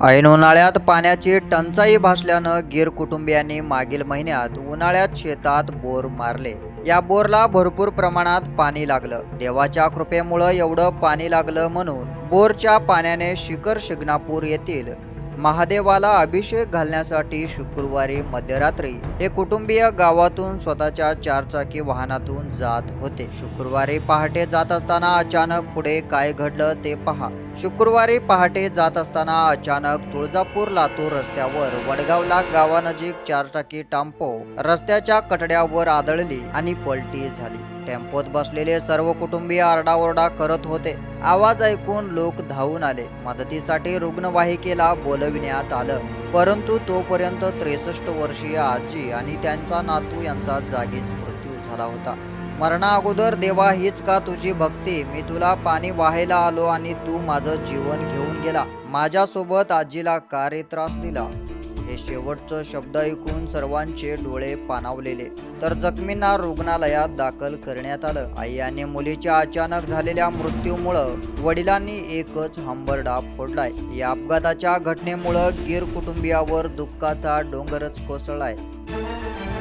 ऐन उन्हाळ्यात पाण्याची टंचाई भासल्यानं गिर कुटुंबियांनी मागील महिन्यात उन्हाळ्यात शेतात बोर मारले. या बोरला भरपूर प्रमाणात पाणी लागलं. देवाच्या कृपेमुळं एवढं पाणी लागलं म्हणून बोरच्या पाण्याने शिखर शिगणापूर येथील महादेवाला अभिषेक घालण्यासाठी शुक्रवारी मध्यरात्री हे कुटुंबीय गावातून स्वतःच्या चारचाकी वाहनातून जात होते. शुक्रवारी पहाटे जात असताना अचानक पुढे काय घडलं ते पहा. शुक्रवारी पहाटे जात असताना अचानक तुळजापूर लातूर रस्त्यावर वडगावला गावानजीक चारचाकी टाम्पो रस्त्याच्या कटड्यावर आदळली आणि पलटी झाली. टेम्पोत बसलेले सर्व कुटुंबीय आरडाओरडा करत होते. आवाज ऐकून लोक धावून आले. मदतीसाठी रुग्णवाहिकेला बोलविण्यात आलं. परंतु तोपर्यंत त्रेसष्ट वर्षीय आजी आणि त्यांचा नातू यांचा जागीच मृत्यू झाला होता. मरणा अगोदर देवा हीच का तुझी भक्ती? मी तुला पाणी वाहायला आलो आणि तू माझं जीवन घेऊन गेला. माझ्यासोबत आजीला का रे त्रास दिला. हे शेवटचं शब्द ऐकून सर्वांचे डोळे पाणावलेले. तर जखमींना रुग्णालयात दाखल करण्यात आलं. आई आणि मुलीच्या अचानक झालेल्या मृत्यूमुळं वडिलांनी एकच हंबरडा फोडलाय. या अपघाताच्या घटनेमुळं गिर कुटुंबियावर दुःखाचा डोंगरच कोसळलाय.